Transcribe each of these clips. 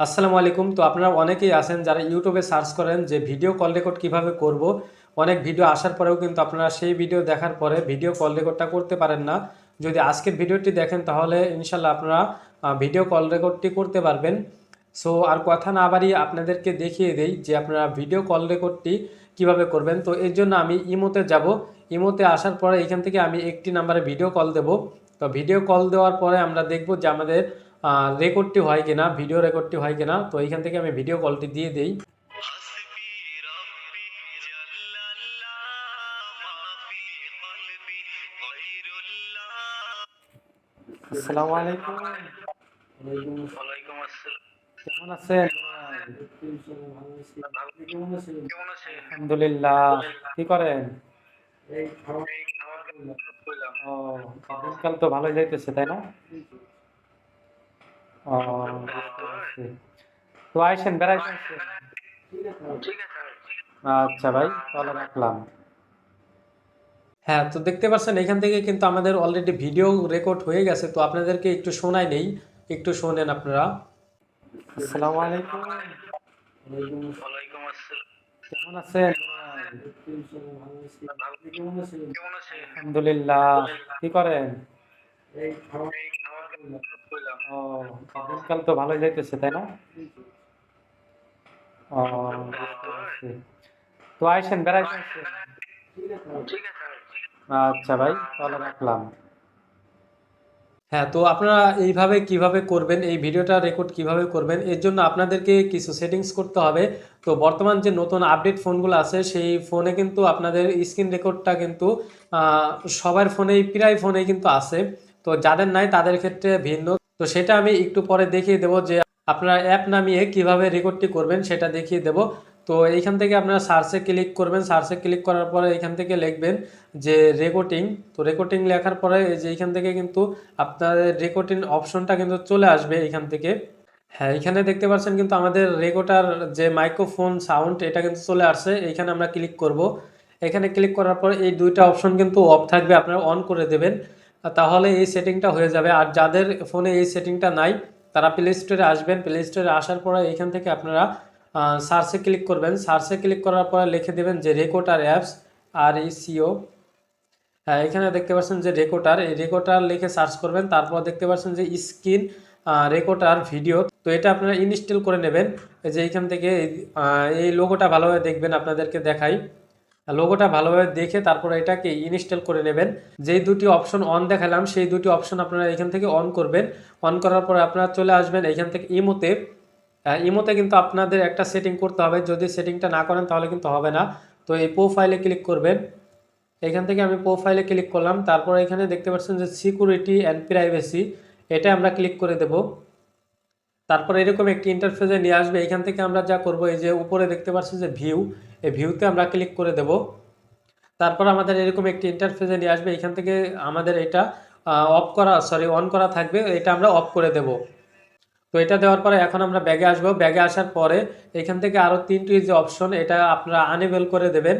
আসসালামু আলাইকুম। তো আপনারা অনেকেই আছেন যারা ইউটিউবে সার্চ করেন যে ভিডিও কল রেকর্ড কীভাবে করব। অনেক ভিডিও আসার পরেও কিন্তু আপনারা সেই ভিডিও দেখার পরে ভিডিও কল রেকর্ডটা করতে পারেন না। যদি আজকের ভিডিওটি দেখেন তাহলে ইনশাল্লাহ আপনারা ভিডিও কল রেকর্ডটি করতে পারবেন। সো আর কথা না বাড়িয়ে আপনাদেরকে দেখিয়ে দেই যে আপনারা ভিডিও কল রেকর্ডটি কীভাবে করবেন। তো এর জন্য আমি ইমোতে যাব। ইমোতে আসার পরে এখান থেকে আমি একটি নাম্বারে ভিডিও কল দেব। তো ভিডিও কল দেওয়ার পরে আমরা দেখব যে আমাদের রেকর্ডটি হয় কিনা ভিডিও রেকর্ডটি হয় কিনা তো এইখান থেকে আমি ভিডিও কলটি দিয়ে দিই। আসসালামু আলাইকুম। কেমন আছেন? আলহামদুলিল্লাহ। কি করেন? ও তো ভালোই যাইতেছে তাই না? তো আইসেন বেড়াইতে আসেন ঠিক আছে আচ্ছা ভাই তাহলে রাখলাম। হ্যাঁ তো দেখতে পাচ্ছেন এখান থেকে কিন্তু আমাদের অলরেডি ভিডিও রেকর্ড হয়ে গেছে তো আপনাদেরকে একটু শোনাই নেই। একটু শোনেন আপনারা। আসসালামু আলাইকুম। কেমন আছেন? কেমন আছেন আলহামদুলিল্লাহ। কি করেন? দিনকাল তো ভালোই যাইতেছে, তাই না? তো আইসেন, বেড়াইতে আচ্ছা ভাই, তাহলে রাখলাম। হ্যাঁ তো আপনারা এইভাবে কীভাবে করবেন, এই ভিডিওটা রেকর্ড কীভাবে করবেন, এর জন্য আপনাদেরকে কিছু সেটিংস করতে হবে। তো বর্তমান যে নতুন আপডেট ফোনগুলো আছে, সেই ফোনে কিন্তু আপনাদের স্ক্রিন রেকর্ডটা কিন্তু সবার ফোনেই প্রায় ফোনেই কিন্তু আছে। তো যাদের নাই তাদের ক্ষেত্রে ভিন্ন। তো সেটা আমি একটু পরে দেখিয়ে দেবো যে আপনারা অ্যাপ নামিয়ে কীভাবে রেকর্ডটি করবেন সেটা দেখিয়ে দেবো। তো এইখান থেকে আপনারা সার্চে ক্লিক করবেন। সার্চে ক্লিক করার পরে এখান থেকে লিখবেন যে রেকর্ডিং তো রেকর্ডিং লেখার পরে যে এইখান থেকে কিন্তু আপনাদের রেকর্ডিং অপশনটা কিন্তু চলে আসবে এখান থেকে। হ্যাঁ এখানে দেখতে পাচ্ছেন কিন্তু আমাদের রেকর্ডার যে মাইক্রোফোন সাউন্ড এটা কিন্তু চলে আসছে। এইখানে আমরা ক্লিক করব। এখানে ক্লিক করার পর এই দুইটা অপশন কিন্তু অফ থাকবে। আপনারা অন করে দেবেন। তাহলে এই সেটিংটা হয়ে যাবে। আর যাদের ফোনে এই সেটিংটা নাই, তারা প্লে স্টোরে আসবেন। প্লে স্টোরে আসার পরে এখান থেকে আপনারা সার্চে ক্লিক করবেন। সার্চে ক্লিক করার পরে লিখে দেবেন যে রেকর্ডার অ্যাপস আর এই সিও হ্যাঁ এখানে দেখতে পাচ্ছেন যে রেকর্ডার এই রেকর্ডার লিখে সার্চ করবেন। তারপর দেখতে পাচ্ছেন যে স্ক্রিন রেকর্ডার ভিডিও তো এটা আপনারা ইনস্টল করে নেবেন। যে এইখান থেকে এই- লোগোটা ভালোভাবে দেখবেন, আপনাদেরকে দেখাই। লোগোটা ভালোভাবে দেখে তারপর এটাকে ইনস্টল করে নেবেন। যেই দুটি অপশন অন দেখালাম, সেই দুটি অপশন আপনারা এখান থেকে অন করবেন। অন করার পরে আপনারা চলে আসবেন এখান থেকে ইমোতে ইমোতে কিন্তু আপনাদের একটা সেটিং করতে হবে। যদি সেটিংটা না করেন তাহলে কিন্তু হবে না। তো এই প্রোফাইলে ক্লিক করবেন। এখান থেকে আমি প্রোফাইলে ক্লিক করলাম। তারপর এখানে দেখতে পাচ্ছেন যে সিকিউরিটি অ্যান্ড প্রাইভেসি এটা আমরা ক্লিক করে দেব। তারপর এরকম একটি ইন্টারফেসে নিয়ে আসবে, এখান থেকে আমরা যা করব, এই যে উপরে দেখতে পাচ্ছেন যে ভিউ এই ভিউতে আমরা ক্লিক করে দেব। তারপর আমাদের এরকম একটি ইন্টারফেসে নিয়ে আসবে, এখান থেকে আমাদের এটা অফ করা সরি অন করা থাকবে, এটা আমরা অফ করে দেব। তো এটা দেওয়ার পরে এখন আমরা ব্যাগে আসব। ব্যাগে আসার পরে এখান থেকে আরও তিনটি যে অপশন এটা আপনারা আনেবেল করে দেবেন।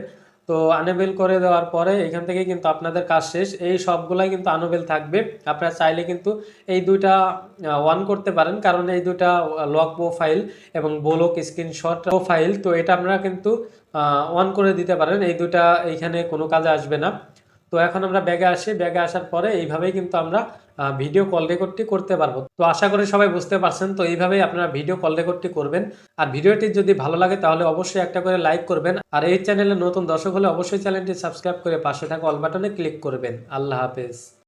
তো আনেবেল করে দেওয়ার পরে এখান থেকে কিন্তু আপনাদের কাজ শেষ। এই সবগুলাই কিন্তু আনেবেল থাকবে। আপনারা চাইলে কিন্তু এই দুইটা ওয়ান করতে পারেন। কারণ এই দুইটা লক প্রোফাইল এবং বোলক স্ক্রিনশট প্রোফাইল তো এটা আপনারা কিন্তু অন করে দিতে পারেন। এই দুটা এইখানে কোনো কাজে আসবে না। তো এখন আমরা ব্যাগে আসি। ব্যাগে আসার পরে এইভাবেই কিন্তু আমরা ভিডিও কল রেকর্ডটি করতে পারব। তো আশা করি সবাই বুঝতে পারছেন, তো এইভাবেই আপনারা ভিডিও কল রেকর্ডটি করবেন। আর ভিডিওটি যদি ভালো লাগে তাহলে অবশ্যই একটা করে লাইক করবেন। আর এই চ্যানেলে নতুন দর্শক হলে অবশ্যই চ্যানেলটি সাবস্ক্রাইব করে পাশে থাকা অল বাটনে ক্লিক করবেন। আল্লাহ হাফেজ।